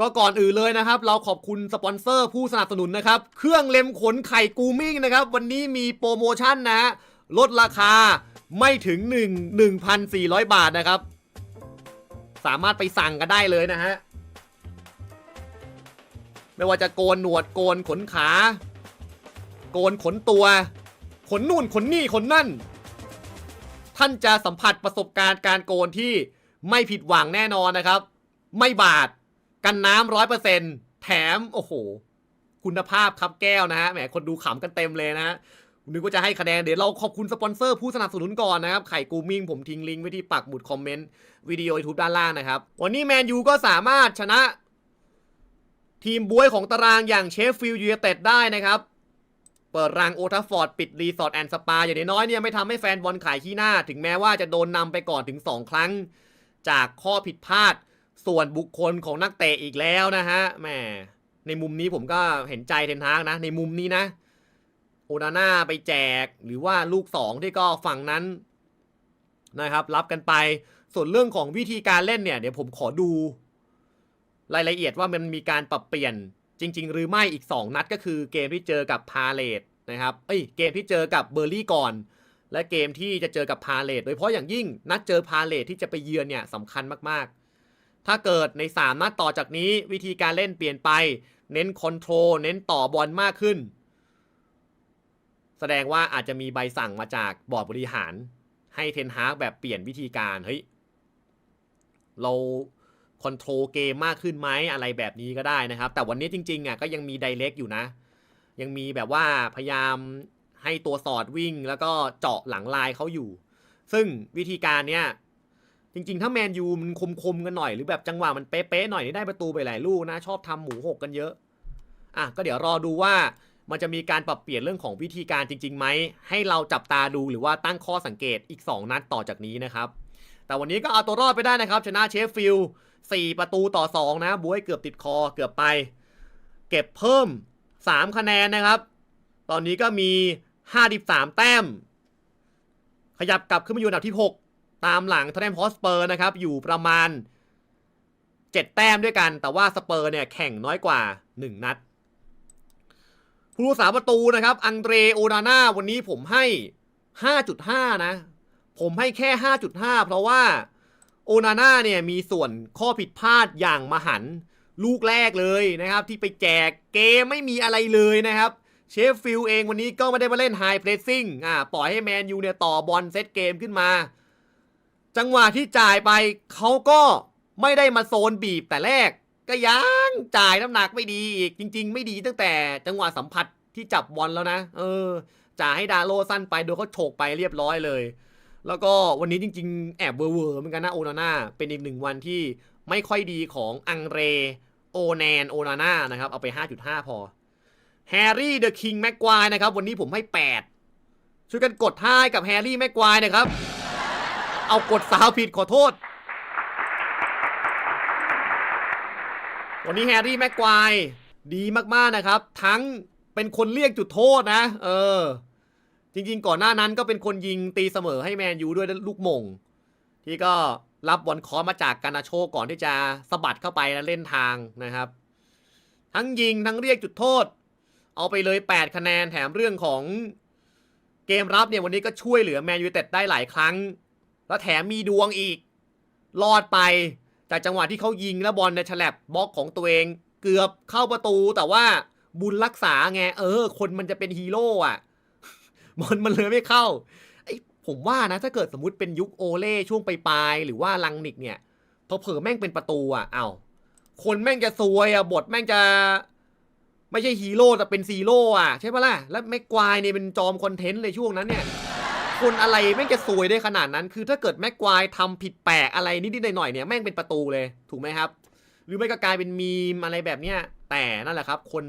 ก็ก่อนอื่นเลยนะครับ เราขอบคุณสปอนเซอร์ผู้สนับสนุนนะครับ เครื่องเล็มขนไข่กูมิ่งนะครับ วันนี้มีโปรโมชั่นนะฮะลดราคาไม่ถึง 1 1,400 บาทนะครับ สามารถไปสั่งกันได้เลยนะฮะ ไม่ว่าจะโกนหนวดโกนขนขา โกนขนตัว ขนนู่นขนนี่ขนนั่น ท่านจะสัมผัสประสบการณ์การโกนที่ไม่ผิดหวังแน่นอนนะครับ ไม่บาด กันน้ำร้อยเปอร์เซ็นต์แถม โอ้โห คุณภาพครับแก้วนะฮะแหมคนดูขำกันเต็มเลยนะฮะนึกว่าจะให้คะแนนเดี๋ยวเราขอบคุณสปอนเซอร์ผู้สนับสนุนก่อนนะครับ ไข่กูมิ่งผมทิ้งลิงก์ไว้ที่ปักหมุดคอมเมนต์ วิดีโอยูทูบด้านล่างนะครับ วันนี้แมนยูก็สามารถชนะ ทีมบวยของตารางอย่างเชฟฟิลด์ยูไนเต็ดได้นะครับ เปิดรังโอทัฟฟอร์ดปิดรีสอร์ทแอนด์สปาอย่างน้อยเนี่ยไม่ทำให้แฟนบอลขายขี้หน้า ถึงแม้ว่าจะโดนนำไปก่อนถึง 2 ครั้ง จากข้อผิดพลาด ส่วนบุคคลของนักเตะอีกแล้วนะฮะแหมในมุมนี้ผมก็เห็นใจเทนฮากนะ ในมุมนี้นะ โอนาน่าไปแจกหรือว่าลูก2ที่ก็ฝั่งนั้นนะครับ รับกันไป ส่วนเรื่องของวิธีการเล่นเนี่ย เดี๋ยวผมขอดู รายละเอียดว่ามันมีการปรับเปลี่ยนจริง ๆ หรือไม่อีก 2 นัดก็คือเกมที่เจอกับพาเลตนะครับ เอ้ยเกมที่เจอกับเบอร์ลี่ก่อน และเกมที่จะเจอกับพาเลตโดยเฉพาะอย่างยิ่งนัดเจอพาเลตที่จะไปเยือนเนี่ยสำคัญมากๆ ถ้าเกิดใน 3 นัดต่อจากนี้วิธีการเล่นเปลี่ยนไป เน้นคอนโทรลเน้นต่อบอลมากขึ้น แสดงว่าอาจจะมีใบสั่งมาจากบอร์ดบริหาร ให้เทนฮากแบบเปลี่ยนวิธีการเฮ้ยเราคอนโทรลเกมมากขึ้นไหมอะไรแบบนี้ก็ได้นะครับ แต่วันนี้จริงๆอะก็ยังมีไดเ c กอยู่นะ ยังมีแบบว่าพยายามให้ตัวสอดวิ่งแล้วก็เจาะหลังลายเขาอยู่ ซึ่งวิธีการเนี้ย จริง ๆ ถ้าแมนยูมันคมๆกันหน่อยหรือแบบจังหวะมันเป๊ะๆหน่อยนี่ได้ประตูไปหลายลูกนะ ชอบทำหมูหกกันเยอะอะก็เดี๋ยวรอดูว่ามันจะมีการปรับเปลี่ยนเรื่องของวิธีการจริงๆไหมให้เราจับตาดูหรือว่าตั้งข้อสังเกตอีก 2 นัดต่อจากนี้นะครับ แต่วันนี้ก็เอาตัวรอดไปได้นะครับ ชนะเชฟฟิลด์4ประตูต่อ 2 นะบวยเกือบติดคอเกือบไป เก็บเพิ่ม 3 คะแนนนะครับ ตอนนี้ก็มี 53 แต้ม ขยับกลับขึ้นมาอยู่อันดับที่ 6 ตามหลังทอตแนมฮอสเปอร์นะครับอยู่ประมาณ 7 แต้มด้วยกัน แต่ว่าสเปอร์เนี่ยแข่งน้อยกว่า 1 นัด ผู้รักษาประตูนะครับ อังเดรโอนาน่าวันนี้ผมให้ 5.5 นะ ผมให้แค่ 5.5 เพราะว่าโอนาน่าเนี่ยมีส่วนข้อผิดพลาดอย่างมหันลูกแรกเลยนะครับ ที่ไปแจกเกมไม่มีอะไรเลยนะครับ เชฟฟิลเองวันนี้ก็ไม่ได้มาเล่นไฮเพรสซิ่งอ่าปล่อยให้แมนยูเนี่ยต่อบอลเซตเกมขึ้นมา จังหวะที่จ่ายไปเขาก็ไม่ได้มาโซนบีบแต่แรก ก็ยังจ่ายน้ำหนักไม่ดีอีกจริง ๆ ไม่ดีตั้งแต่จังหวะสัมผัสที่จับบอลแล้วนะ เออจ่ายให้ดาโลสั้นไปโดยเขาโฉกไปเรียบร้อยเลย แล้วก็วันนี้จริง ๆ แอบเวอร์เวอร์เหมือนกันนะโอนาน่าเป็นอีกหนึ่งวันที่ไม่ค่อยดีของอังเรโอแนนโอนาน่านะครับเอาไป 5.5 พอแฮร์รี่เดอะคิงแม็กควายนะครับวันนี้ผมให้ 8 ช่วยกันกดท่ายกับแฮร์รี่แม็กควายนะครับ เอากดสาวผิดขอโทษ วันนี้แฮร์รี่แม็กควายดีมากๆนะครับ ทั้งเป็นคนเรียกจุดโทษนะ เออ จริงๆ ก่อนหน้านั้นก็เป็นคนยิงตีเสมอให้แมนยูด้วยลูกมง ที่ก็รับบอลคอมาจากกานาโชก่อนที่จะสะบัดเข้าไปแล้วเล่นทางนะครับ ทั้งยิงทั้งเรียกจุดโทษ เอาไปเลย 8 คะแนนแถมเรื่องของเกมรับเนี่ยวันนี้ก็ช่วยเหลือแมนยูเต็ดได้หลายครั้ง แล้วแถมมีดวงอีก รอดไปจากจังหวะที่เขายิงแล้วบอลในฉลับบล็อกของตัวเอง เกือบเข้าประตูแต่ว่าบุญรักษาไง เออ คนมันจะเป็นฮีโร่อะบอลมันเลยไม่เข้าไอผมว่านะ ถ้าเกิดสมมติเป็นยุคโอเล่ช่วงปลายๆหรือว่าลังนิกเนี่ยพอเผลอแม่งเป็นประตูอะเอาคนแม่งจะซวยอะบทแม่งจะไม่ใช่ฮีโร่แต่เป็นซีโร่อะใช่ปะล่ะ แล้วแม็กควายเนี่ยเป็นจอมคอนเทนต์เลยช่วงนั้นเนี่ย คนอะไรแม่งจะซวยได้ขนาดนั้น คือถ้าเกิดแม็กควายทำผิดแปลกอะไรนิดๆหน่อยๆเนี่ยแม่งเป็นประตูเลยถูกไหมครับ หรือไม่ก็กลายเป็นมีมอะไรแบบเนี้ยแต่นั่นแหละครับ คน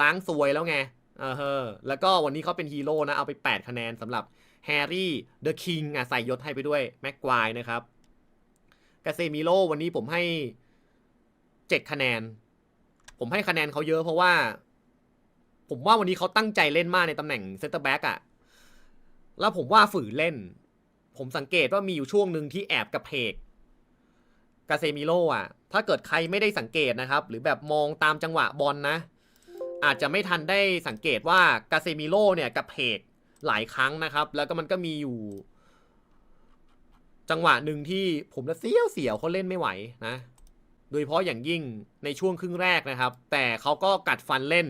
ล้างซวยแล้วไงเออเฮอแล้วก็วันนี้เขาเป็นฮีโร่นะ เอาไป 8 คะแนนสำหรับแฮร์รี่เดอะคิงอะใส่ยศให้ไปด้วยแม็กควายนะครับกาเซมิโลวันนี้ผมให้ 7 คะแนน ผมให้คะแนนเขาเยอะเพราะว่า ผมว่าวันนี้เขาตั้งใจเล่นมากในตำแหน่งเซนเตอร์แบ็กอะ แล้วผมว่าฝืนเล่น ผมสังเกตว่ามีอยู่ช่วงหนึ่งที่แอบกระเพกกาเซมิโลอะ ถ้าเกิดใครไม่ได้สังเกตนะครับ หรือแบบมองตามจังหวะบอลนะอาจจะไม่ทันได้สังเกตว่ากาเซมิโลเนี่ยกับเพกหลายครั้งนะครับ แล้วก็มันก็มีอยู่ จังหวะหนึ่งที่ผมละเสียวเสียวเขาเล่นไม่ไหวนะ โดยเฉพาะอย่างยิ่งในช่วงครึ่งแรกนะครับ แต่เขาก็กัดฟันเล่น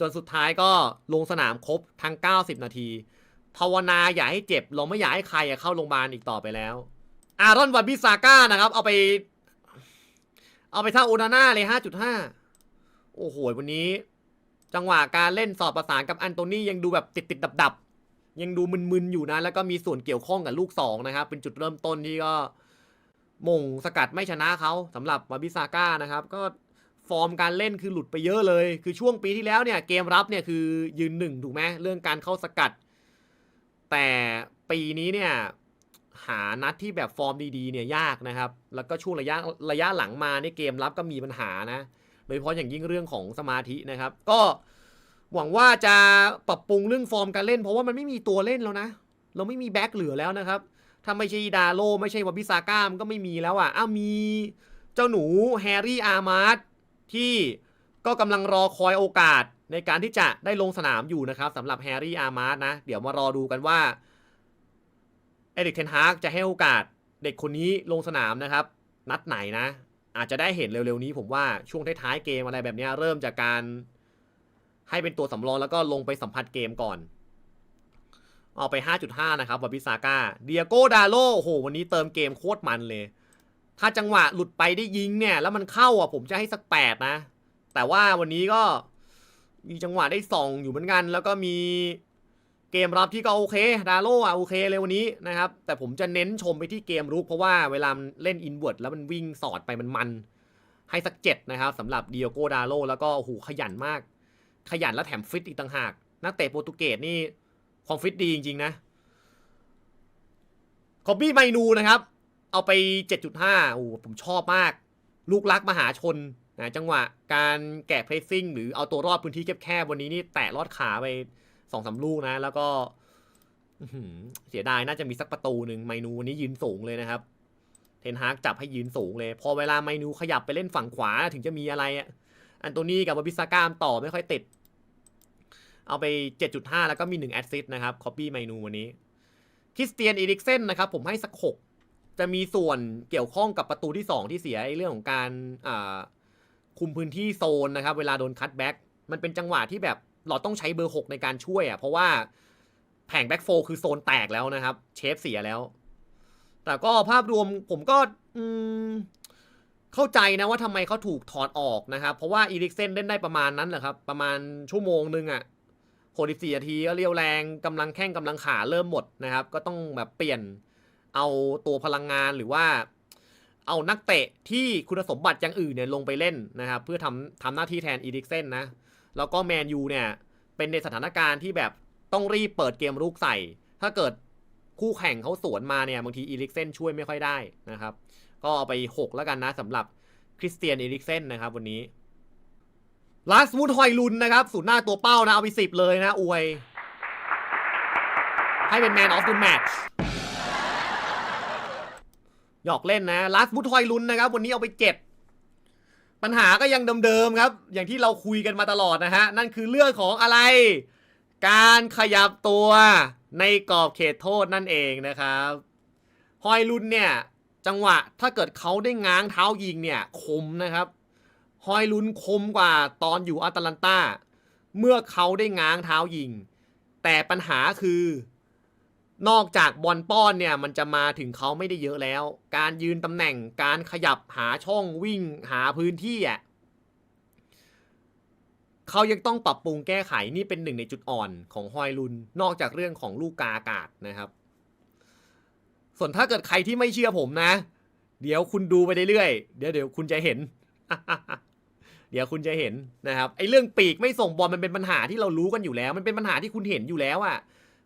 จนสุดท้ายก็ลงสนามครบทั้ง 90 นาที ภาวนาอย่าให้เจ็บ เราไม่อยากให้ใครเข้าโรงพยาบาลอีกต่อไปแล้ว อารอนวันบิซาก้านะครับ เอาไป เอาไปท่าโอนาน่าเลย5.5โอ้โห วันนี้ จังหวะการเล่นสอดประสานกับอันโตนี่ยังดูแบบติดติดดับดับยังดูมึนๆอยู่นะ แล้วก็มีส่วนเกี่ยวข้องกับลูก2นะครับ เป็นจุดเริ่มต้นที่ก็มงสกัดไม่ชนะเขาสำหรับวาบิซาก้านะครับ ก็ฟอร์มการเล่นคือหลุดไปเยอะเลย คือช่วงปีที่แล้วเนี่ยเกมรับเนี่ยคือยืนหนึ่งถูกไหมเรื่องการเข้าสกัด แต่ปีนี้เนี่ยหานัดที่แบบฟอร์มดีๆเนี่ยยากนะครับ แล้วก็ช่วงระยะระยะหลังมาในยเกมรับก็มีปัญหานะ โดยเฉพาะอย่างยิ่งเรื่องของสมาธินะครับ ก็หวังว่าจะปรับปรุงเรื่องฟอร์มการเล่น เพราะว่ามันไม่มีตัวเล่นแล้วนะ เราไม่มีแบ็คเหลือแล้วนะครับ ถ้าไม่ใช่ดาโลไม่ใช่วาบิซาก้ามันก็ไม่มีแล้วอะ อ้ามีเจ้าหนูแฮร์รี่อาร์มาร์ที่ก็กำลังรอคอยโอกาส ในการที่จะได้ลงสนามอยู่นะครับสำหรับแฮร์รี่อาร์มาร์นะ เดี๋ยวมารอดูกันว่าเอริกเทนฮากจะให้โอกาสเด็กคนนี้ลงสนามนะครับ นัดไหนนะ อาจจะได้เห็นเร็วๆนี้ผมว่าช่วงท้ายๆเกมอะไรแบบนี้เริ่มจากการให้เป็นตัวสำรองแล้วก็ลงไปสัมผัสเกมก่อนเอาไป 5.5 นะครับวาบิซาก้าเดียโกดาโลโอ้โห วันนี้เติมเกมโคตรมันเลย ถ้าจังหวะหลุดไปได้ยิงเนี่ย แล้วมันเข้าอะผมจะให้สัก 8 นะ แต่ว่าวันนี้ก็ มีจังหวะได้ส่องอยู่เหมือนกัน แล้วก็มีเกมรับที่ก็โอเคดาโลอะโอเคเลยวันนี้นะครับ แต่ผมจะเน้นชมไปที่เกมรุกเพราะว่าเวลาเล่นอินเวิร์ดแล้วมันวิ่งสอดไปมันมัน ให้สักเจ็ดนะครับสำหรับเดียโกดาโลแล้วก็โอ้โหขยันมาก ขยันและแถมฟิตอีกต่างหาก นักเตะโปรตุเกสนี่ความฟิตดีจริงๆนะคอบบี้ไมนูนะครับ เอาไป 7.5โอ้โหผมชอบมาก ลูกรักมหาชน นะจังหวะการแกะเพรสซิ่งหรือเอาตัวรอดพื้นที่แคบๆวันนี้นี่แตะลอดขาไปสองสามลูกนะ แล้วก็เสียดายน่าจะมีสักประตูหนึ่งไมนูวันนี้ยืนสูงเลยนะครับ เทนฮากจับให้ยืนสูงเลย พอเวลาไมนูขยับไปเล่นฝั่งขวาถึงจะมีอะไรอะอันโตนี่กับบาบิซาก้ามต่อไม่ค่อยติด เอาไป 7.5 แล้วก็มี1แอสซิสต์นะครับคอปปี้ไมนูวันนี้คริสเตียนอีริกเซนนะครับ ผมให้สัก6จะมีส่วนเกี่ยวข้องกับประตูที่ 2 ที่เสียไอ้เรื่องของการอ่า คุมพื้นที่โซนนะครับ เวลาโดนคัตแบ็กมันเป็นจังหวะที่แบบเราต้องใช้เบอร์ 6 ในการช่วยอะ่ะ เพราะว่าแผงแบ็กโฟคือโซนแตกแล้วนะครับ เชฟเสียแล้ว แต่ก็ภาพรวมผมก็อืมเข้าใจนะว่าทำไมเขาถูกถอดออกนะครับ เพราะว่าอีริกเซนเล่นได้ประมาณนั้นแหละครับ ประมาณชั่วโมงนึงอะ่ะหกสิบสี่นาทีก็เรียวแรงกำลังแข้งกำลังขาเริ่มหมดนะครับ ก็ต้องแบบเปลี่ยนเอาตัวพลังงานหรือว่า เอานักเตะที่คุณสมบัติอย่างอื่นเนี่ยลงไปเล่นนะครับ เพื่อทำทำหน้าที่แทนอีริกเซนนะ แล้วก็แมนยูเนี่ย เป็นในสถานการณ์ที่แบบต้องรีบเปิดเกมรุกใส่ ถ้าเกิดคู่แข่งเขาสวนมาเนี่ย บางทีอีริกเซนช่วยไม่ค่อยได้นะครับ ก็เอาไป 6 แล้วกันนะสำหรับคริสเตียนอีริกเซนนะครับวันนี้ลาสมูดฮอยลุนนะครับสูนหน้าตัวเป้านะ เอาไปสิบเลยนะอวย ให้เป็นแมนออฟ h ด m แม t ช หยอกเล่นนะลาสมูดฮอยลุนนะครับ วันนี้เอาไปเจ็ดปัญหาก็ยังเดิมๆครับ อย่างที่เราคุยกันมาตลอดนะฮะ นั่นคือเรื่องของอะไร การขยับตัวในกรอบเขตโทษนั่นเองนะครับฮอยลุนเนี่ย จังหวะถ้าเกิดเขาได้ง้างเท้ายิงเนี่ยคมนะครับฮอยลุนคมกว่าตอนอยู่อาตแลนตาเมื่อเขาได้ง้างเท้ายิง แต่ปัญหาคือ นอกจากบอลป้อนเนี่ยมันจะมาถึงเขาไม่ได้เยอะแล้ว การยืนตำแหน่งการขยับหาช่องวิ่งหาพื้นที่อะเขายังต้องปรับปรุงแก้ไขนี่เป็นหนึ่งในจุดอ่อนของฮอยลุน นอกจากเรื่องของลูกกาอากาศนะครับ ส่วนถ้าเกิดใครที่ไม่เชื่อผมนะ เดี๋ยวคุณดูไปเรื่อยเดี๋ยวเดี๋ยวคุณจะเห็น เดี๋ยวคุณจะเห็นนะครับไอ้เรื่องปีกไม่ส่งบอลมันเป็นปัญหาที่เรารู้กันอยู่แล้ว มันเป็นปัญหาที่คุณเห็นอยู่แล้วอะ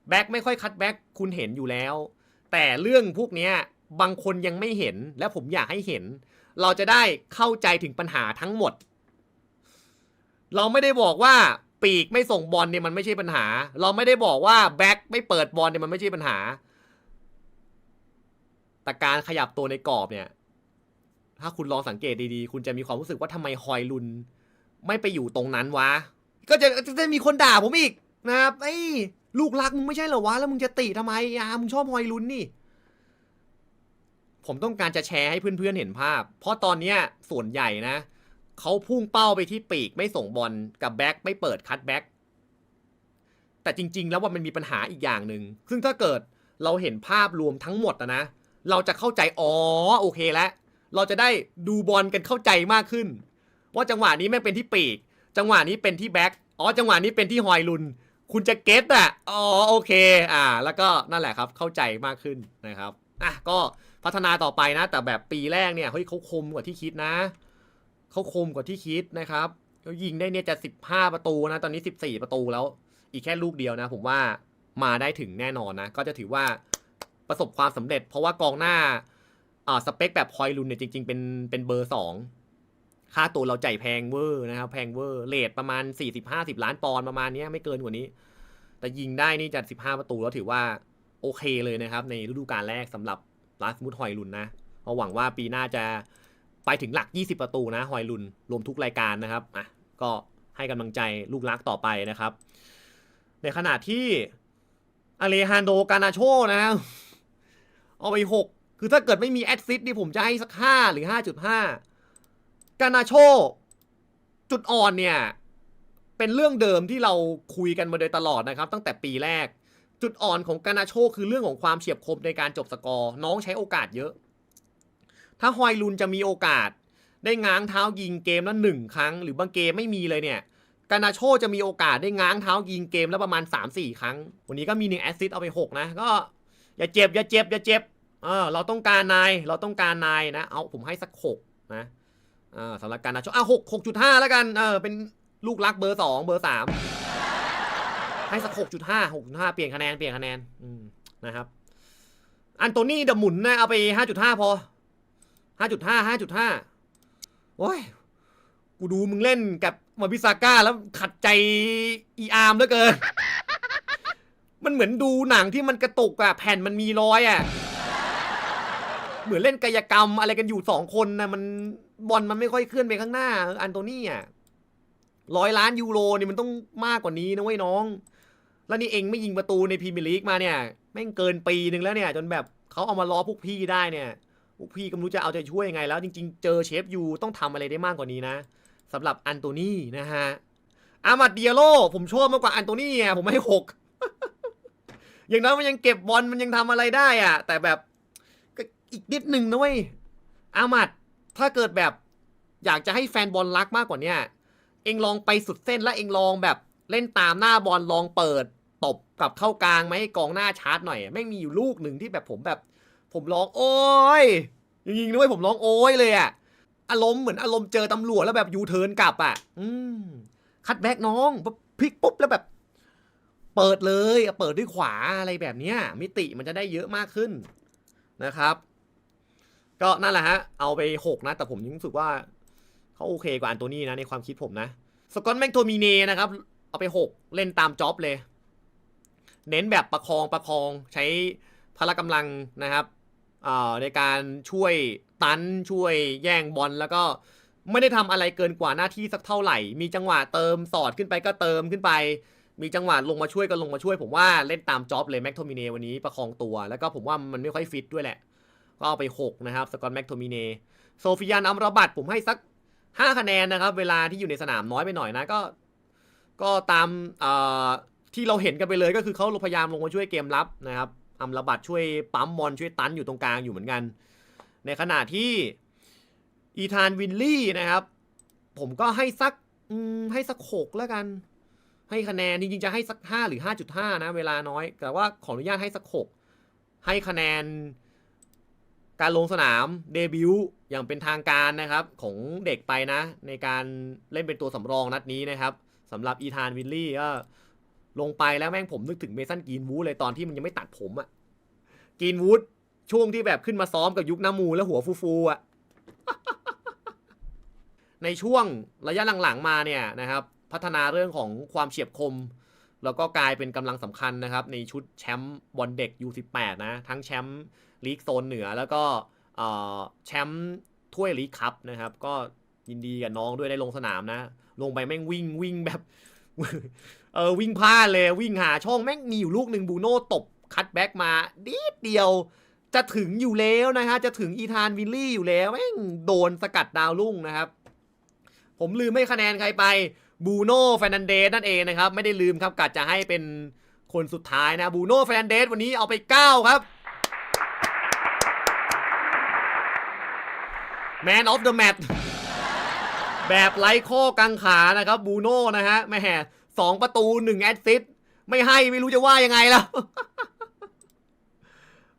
แบ็คไม่ค่อยคัดแบ็คคุณเห็นอยู่แล้ว แต่เรื่องพวกนี้บางคนยังไม่เห็นและผมอยากให้เห็น เราจะได้เข้าใจถึงปัญหาทั้งหมด เราไม่ได้บอกว่าปีกไม่ส่งบอลเนี่ยมันไม่ใช่ปัญหา เราไม่ได้บอกว่าแบ็คไม่เปิดบอลเนี่ยมันไม่ใช่ปัญหา แต่การขยับตัวในกรอบเนี่ย ถ้าคุณลองสังเกตดีๆ คุณจะมีความรู้สึกว่าทำไมฮอยลุน ไม่ไปอยู่ตรงนั้นวะ ก็จะจะมีคนด่าผมอีก นะครับไอ้ลูกรักมึงไม่ใช่เหรอวะ แล้วมึงจะติทำไมอะมึงชอบฮอยลุนนี่ ผมต้องการจะแชร์ให้เพื่อนๆเห็นภาพ เพราะตอนเนี้ยส่วนใหญ่นะเขาพุ่งเป้าไปที่ปีกไม่ส่งบอลกับแบ็คไม่เปิดคัตแบ็คแต่จริง ๆ แล้วว่ามันมีปัญหาอีกอย่างหนึ่งซึ่งถ้าเกิดเราเห็นภาพรวมทั้งหมดนะ เราจะเข้าใจอ๋อโอเคแล้วเราจะได้ดูบอลกันเข้าใจมากขึ้น ว่าจังหวะนี้ไม่งเป็นที่ปีก จังหวะนี้เป็นที่แบ็คอ๋อจังหวะนี้เป็นที่ฮอยลุน คุณจะเก็ตอะ อ๋อโอเค อ่า แล้วก็นั่นแหละครับเข้าใจมากขึ้นนะครับ อะก็พัฒนาต่อไปนะ แต่แบบปีแรกเนี่ยเฮ้ยเขาคมกว่าที่คิดนะเขาคมกว่าที่คิดนะครับเขายิงได้เนี่ยจะ 15 ประตูนะ ตอนนี้ 14 ประตูแล้ว อีกแค่ลูกเดียวนะ ผมว่ามาได้ถึงแน่นอนนะ ก็จะถือว่าประสบความสำเร็จ เพราะว่ากองหน้าอ่าสเปคแบบพอยลุนเนี่ยจริง ๆ เป็นเป็นเบอร์สอง ค่าตัวเราจ่ายแพงเวอร์นะครับ แพงเวอร์เลทประมาณ 40-50 ล้านปอนด์ประมาณนี้ไม่เกินกว่านี้ แต่ยิงได้นี่จัด 15 ประตูแล้วถือว่าโอเคเลยนะครับ ในฤดูกาลแรกสำหรับลาสมุดหอยลุนนะเราหวังว่าปีหน้าจะไปถึงหลัก 20 ประตูนะหอยลุนรวมทุกรายการนะครับอะก็ให้กำลังใจลูกรักต่อไปนะครับ ในขณะที่อเลฮานโดกานาโชนะเอาไป 6 คือถ้าเกิดไม่มีแอดซิดนี่ผมจะให้สัก 5 หรือ 5.5 กานาโช จุดอ่อนเนี่ย เป็นเรื่องเดิมที่เราคุยกันมาโดยตลอดนะครับ ตั้งแต่ปีแรก จุดอ่อนของกานาโชคือเรื่องของความเฉียบคมในการจบสกอร์ น้องใช้โอกาสเยอะ ถ้าฮอยลุนจะมีโอกาส ได้ง้างเท้ายิงเกมแล้วหนึ่งครั้ง หรือบางเกมไม่มีเลยเนี่ยกานาโชจะมีโอกาสได้ง้างเท้ายิงเกมแล้วประมาณ 3-4 ครั้ง วันนี้ก็มีหนึ่งแอซซิสตเอาไป 6 นะ ก็อย่าเจ็บ อย่าเจ็บ อย่าเจ็บ เออเราต้องการนาย เราต้องการนายนะ เอาผมให้สัก 6 นะ อ่าสำหรับการนาโชอะหกหกจุดห้าแล้วกันเออเป็นลูกรักเบอร์สองเบอร์สามให้สักหกจุดห้าหกจุดห้าเปลี่ยนคะแนนเปลี่ยนคะแนนอืมนะครับอันโตนี่เดอะหมุนนะเอาไปห้าจุดห้าพอห้าจุดห้าห้าจุดห้าโอ้ยกูดูมึงเล่นกับมาบิซาก้าแล้วขัดใจอีอาร์มเหลือเกิน มันเหมือนดูหนังที่มันกระตุกอะแผ่นมันมีรอยอะ เหมือนเล่นกายกรรมอะไรกันอยู่สองคนนะมันบอลมันไม่ค่อยเคลื่อนไปข้างหน้าอันโตนี่อะร้อยล้านยูโรนี่มันต้องมากกว่านี้นะเว้ยน้อง แล้วนี่เองไม่ยิงประตูในพรีเมียร์ลีกมาเนี่ยแม่งเกินปีหนึ่งแล้วเนี่ย จนแบบเขาเอามาล้อพวกพี่ได้เนี่ยพวกพี่ก็ไม่รู้จะเอาใจช่วยยังไง แล้วจริง ๆ เจอเชฟยูต้องทำอะไรได้มากกว่านี้นะสำหรับอันโตนี่นะฮะอามัดเดียโลผมชอบมากกว่าอันโตนี่อะผมให้หกอย่างน้อยมันยังเก็บบอลมันยังทำอะไรได้อะ แต่แบบ อีกนิดหนึ่งนะเว้ยอามัดถ้าเกิดแบบอยากจะให้แฟนบอลรักมากกว่าเนี้ยเองลองไปสุดเส้นแล้วเองลองแบบเล่นตามหน้าบอลลองเปิดตบกลับเข้ากลางไหมกองหน้าชาร์จหน่อยไม่งมีอยู่ลูกหนึ่งที่แบบผมแบบ ผมร้องโอ้ยจริงๆด้วยผมร้องโอ้ยเลยอะอารมณ์เหมือนอารมณ์เจอตำรวจแล้วแบบยูเทิร์นกลับอะอืมคัดแบ็กน้องปุ๊บพลิกปุ๊บแล้วแบบ เปิดเลยเปิดด้วยขวาอะไรแบบเนี้ยมิติมันจะได้เยอะมากขึ้นนะครับ ก็นั่นแหละฮะ เอาไปหกนะ แต่ผมยังรู้สึกว่าเขาโอเคกว่าอันโตนี่นะในความคิดผมนะ สกอตแมกโทมิเนนะครับ เอาไปหกเล่นตามจ็อบเลย เน้นแบบประคองประคองใช้พละกำลังนะครับอ่าในการช่วยตันช่วยแย่งบอลแล้วก็ไม่ได้ทำอะไรเกินกว่าหน้าที่สักเท่าไหร่ มีจังหวะเติมสอดขึ้นไปก็เติมขึ้นไป มีจังหวะลงมาช่วยก็ลงมาช่วย ผมว่าเล่นตามจ็อบเลยแม็กโทมิเนวันนี้ประคองตัว แล้วก็ผมว่ามันไม่ค่อยฟิตด้วยแหละ ก็เอาไป 6 นะครับ สกอตแม็กโทมิเนโซฟิยานอัมรบัตผมให้สัก 5 คะแนนนะครับ เวลาที่อยู่ในสนามน้อยไปหน่อยนะ ก็ ก็ตามที่เราเห็นกันไปเลยก็คือเขาพยายามลงมาช่วยเกมรับนะครับอัมรบัตช่วยปั๊มบอลช่วยตันอยู่ตรงกลางอยู่เหมือนกัน ในขณะที่อีธานวินลี่นะครับ ผมก็ให้สักให้สักหกแล้วกัน ให้คะแนนจริงๆจะให้สักห้าหรือห้าจุดห้านะ เวลาน้อย แต่ว่าขออนุญาตให้สักหกให้คะแนน การลงสนามเดบิวต์อย่างเป็นทางการนะครับของเด็กไปนะ ในการเล่นเป็นตัวสำรองนัดนี้นะครับสำหรับอีธานวินลี่ก็ลงไปแล้วแม่งผมนึกถึงเมสันกีนวูดเลยตอนที่มันยังไม่ตัดผมอะกีนวูดช่วงที่แบบขึ้นมาซ้อมกับยุคน้ำมูแล้วหัวฟูๆอะในช่วงระยะหลังๆมาเนี่ยนะครับ พัฒนาเรื่องของความเฉียบคม แล้วก็กลายเป็นกำลังสำคัญนะครับ ในชุดแชมป์บอลเด็ก U18 นะ ทั้งแชมป์ลีกโซนเหนือ แล้วก็แชมป์ถ้วยลีกคัพนะครับ ก็ยินดีกับน้องด้วยได้ลงสนามนะ ลงไปแม่งวิ่งวิ่งแบบเออวิ่งพลาดเลยวิ่งหาช่องแม่งมีอยู่ลูกหนึ่งบูโน่ตบคัตแบ็กมาดีดเดียวจะถึงอยู่แล้วนะฮะ จะถึงอีธานวิลลี่อยู่แล้วแม่งโดนสกัดดาวรุ่งนะครับ ผมลืมไม่คะแนนใครไป บูโน่แฟนันเดสนั่นเองนะครับ ไม่ได้ลืมครับกัดจะให้เป็นคนสุดท้ายนะบูโน่แฟนันเดสวันนี้เอาไป 9 ครับ Man of the Match แบบไร้ข้อกังขานะครับบูโน่นะฮะแม่แห่สองประตูหนึ่งแอดซิสต์ไม่ให้ไม่รู้จะว่ายังไงแล้ว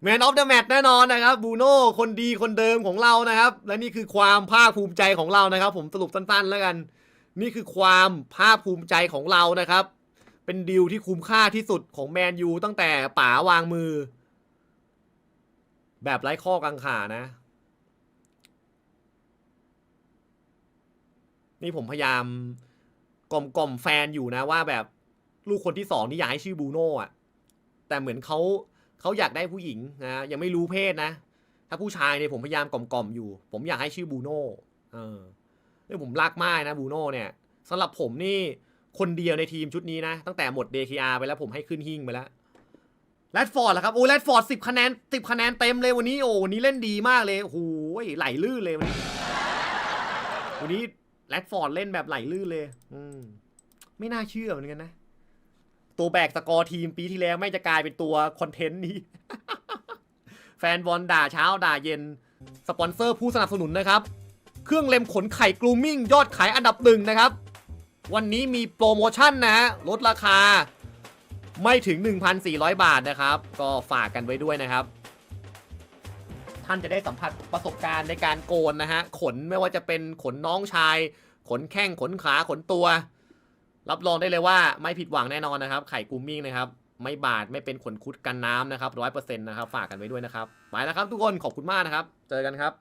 Man of the Match แน่นอนนะครับบูโน่คนดีคนเดิมของเรานะครับ และนี่คือความภาคภูมิใจของเรานะครับ ผมสรุปสั้นๆแล้วกัน นี่คือความภาคภูมิใจของเรานะครับ เป็นดีลที่คุ้มค่าที่สุดของแมนยูตั้งแต่ป๋าวางมือ แบบไร้ข้อกังขานะ นี่ผมพยายามกล่อมกล่อมแฟนอยู่นะว่าแบบลูกคนที่สองนี่อยากให้ชื่อบูโน่อะแต่เหมือนเขาเขาอยากได้ผู้หญิงนะยังไม่รู้เพศนะ ถ้าผู้ชายเนี่ยผมพยายามกล่อมกล่อมอยู่ ผมอยากให้ชื่อบูโน่เออ เนี่ยผมรักมากนะบูโน่เนี่ยสำหรับผมนี่คนเดียวในทีมชุดนี้นะ ตั้งแต่หมด DKR ไปแล้วผมให้ขึ้นหิ้งไปแล้วแรดฟอร์ดล่ะครับ โอ้แรดฟอร์ดสิบคะแนนสิบคะแนนเต็มเลยวันนี้โอ้วันนี้เล่นดีมากเลยโอ้โหไหลลื่นเลยวันนี้ วันนี้แรดฟอร์ดเล่นแบบไหลลื่นเลย อืมไม่น่าเชื่อเหมือนกันนะ ตัวแบกสกอร์ทีมปีที่แล้วไม่จะกลายเป็นตัวคอนเทนต์นี้ แฟนบอลด่าเช้าด่าเย็น สปอนเซอร์ผู้สนับสนุนนะครับ เครื่องเล็มขนไข่กลูมิ่งยอดขายอันดับหนึ่งนะครับ วันนี้มีโปรโมชั่นนะฮะลดราคา ไม่ถึง 1,400 บาทนะครับ ก็ฝากกันไว้ด้วยนะครับ ท่านจะได้สัมผัสประสบการณ์ในการโกนนะฮะ ขนไม่ว่าจะเป็นขนน้องชาย ขนแข้งขนขาขนตัว รับรองได้เลยว่าไม่ผิดหวังแน่นอนนะครับ ไข่กูมิ่งนะครับไม่บาดไม่เป็นขนคุดกันน้ำนะครับร้อยเปอร์เซ็นต์นะครับ ฝากกันไว้ด้วยนะครับ ไปแล้วครับทุกคนขอบคุณมากนะครับ เจอกันครับ